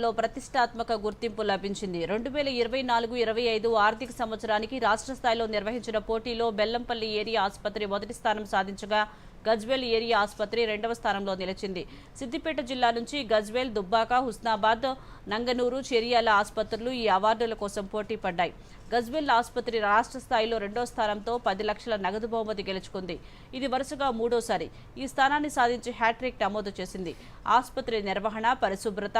లో ప్రతిష్టాత్మక గుర్తింపు లభించింది. రెండు వేల ఇరవై నాలుగు ఇరవై ఐదు ఆర్థిక సంవత్సరానికి రాష్ట్ర స్థాయిలో నిర్వహించిన పోటీలో బెల్లంపల్లి ఏరియా ఆసుపత్రి మొదటి స్థానం సాధించగా గజ్వేల్ ఏరియా ఆసుపత్రి రెండవ స్థానంలో నిలిచింది. సిద్దిపేట జిల్లా నుంచి గజ్వేల్ దుబ్బాక హుస్నాబాద్ నంగనూరు చెరియాల ఆసుపత్రులు ఈ అవార్డుల కోసం పోటీ పడ్డాయి. గజ్వేల్ ఆసుపత్రి రాష్ట్ర స్థాయిలో రెండో స్థానంతో పది లక్షల నగదు బహుమతి గెలుచుకుంది. ఇది వరుసగా మూడోసారి ఈ స్థానాన్ని సాధించి హ్యాట్రిక్ నమోదు చేసింది. ఆసుపత్రి నిర్వహణ పరిశుభ్రత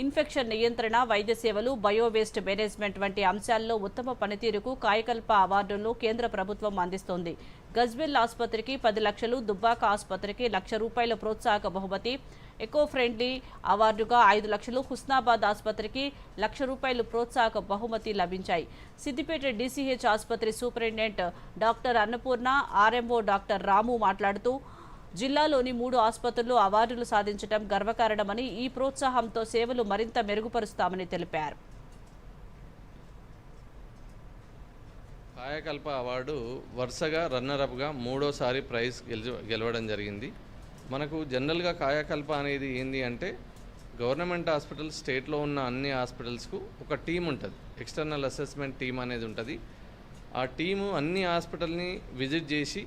ఇన్ఫెక్షన్ నియంత్రణ వైద్య సేవలు బయోవేస్ట్ మేనేజ్మెంట్ వంటి అంశాల్లో ఉత్తమ పనితీరుకు కాయకల్ప అవార్డులను కేంద్ర ప్రభుత్వం అందిస్తోంది. గజ్వెల్ ఆసుపత్రికి పది లక్షలు దుబ్బాక ఆసుపత్రికి లక్ష రూపాయల ప్రోత్సాహక బహుమతి. ఎకో ఫ్రెండ్లీ అవార్డుగా ఐదు లక్షలు హుస్నాబాద్ ఆసుపత్రికి లక్ష రూపాయలు ప్రోత్సాహక బహుమతి లభించాయి. సిద్దిపేట డీసీహెచ్ ఆసుపత్రి superintendent doctor Annapurna RMO doctor Ramu మాట్లాడుతూ జిల్లాలోని మూడు ఆసుపత్రులు అవార్డులు సాధించడం గర్వకారణమని ఈ ప్రోత్సాహంతో సేవలు మరింత మెరుగుపరుస్తామని తెలిపారు. కాయకల్ప అవార్డు వరుసగా రన్నరప్గా మూడోసారి ప్రైజ్ గెలుచు గెలవడం జరిగింది. మనకు జనరల్గా కాయకల్ప అనేది ఏంది అంటే గవర్నమెంట్ హాస్పిటల్ స్టేట్లో ఉన్న అన్ని హాస్పిటల్స్కు ఒక టీం ఉంటుంది. ఎక్స్టర్నల్ అసెస్మెంట్ టీం అనేది ఉంటుంది. ఆ టీము అన్ని హాస్పిటల్ని విజిట్ చేసి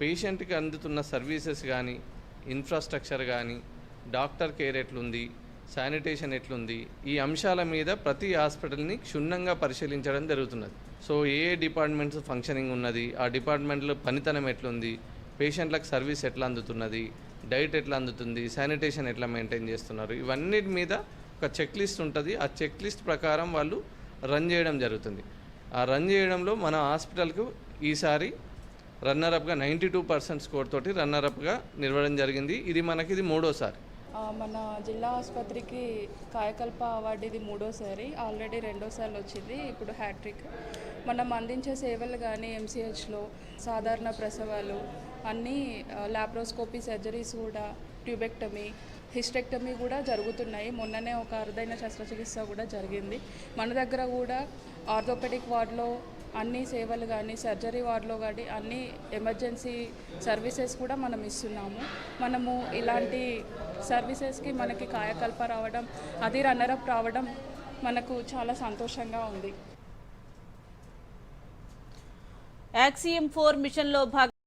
పేషెంట్కి అందుతున్న సర్వీసెస్ కానీ ఇన్ఫ్రాస్ట్రక్చర్ కానీ డాక్టర్ కేర్ ఎట్లుంది శానిటేషన్ ఎట్లుంది ఈ అంశాల మీద ప్రతి హాస్పిటల్ని క్షుణ్ణంగా పరిశీలించడం జరుగుతున్నది. సో ఏ డిపార్ట్మెంట్స్ ఫంక్షనింగ్ ఉన్నది ఆ డిపార్ట్మెంట్లో పనితనం ఎట్లుంది పేషెంట్లకు సర్వీస్ ఎట్లా అందుతున్నది డైట్ ఎట్లా అందుతుంది శానిటేషన్ ఎట్లా మెయింటైన్ చేస్తున్నారు ఇవన్నిటి మీద ఒక చెక్ లిస్ట్ ఉంటుంది. ఆ చెక్ లిస్ట్ ప్రకారం వాళ్ళు రన్ చేయడం జరుగుతుంది. ఆ రన్ చేయడంలో మన హాస్పిటల్కు ఈసారి రన్నర్ అప్గా నైంటీ టూ పర్సెంట్ స్కోర్ తోటి రన్నర్ అప్గా నిలవడం జరిగింది. ఇది మనకి ఇది మూడోసారి మన జిల్లా ఆసుపత్రికి కాయకల్ప అవార్డు ఇది మూడోసారి. ఆల్రెడీ రెండోసార్లు వచ్చింది ఇప్పుడు హ్యాట్రిక్. మనం అందించే సేవలు కానీ ఎంసీహెచ్లో సాధారణ ప్రసవాలు అన్నీ లాప్రోస్కోపీ సర్జరీస్ కూడా ట్యూబెక్టమీ హిస్టెక్టమీ కూడా జరుగుతున్నాయి. మొన్ననే ఒక అరుదైన శస్త్రచికిత్స కూడా జరిగింది. మన దగ్గర కూడా ఆర్థోపెడిక్ వార్డులో అన్ని సేవలు కానీ సర్జరీ వార్డులో కానీ అన్ని ఎమర్జెన్సీ సర్వీసెస్ కూడా మనం ఇస్తున్నాము. మనము ఇలాంటి సర్వీసెస్కి మనకి కాయకల్ప రావడం అది రన్నరప్ రావడం మనకు చాలా సంతోషంగా ఉంది. యాక్సియం ఫోర్ మిషన్లో భాగం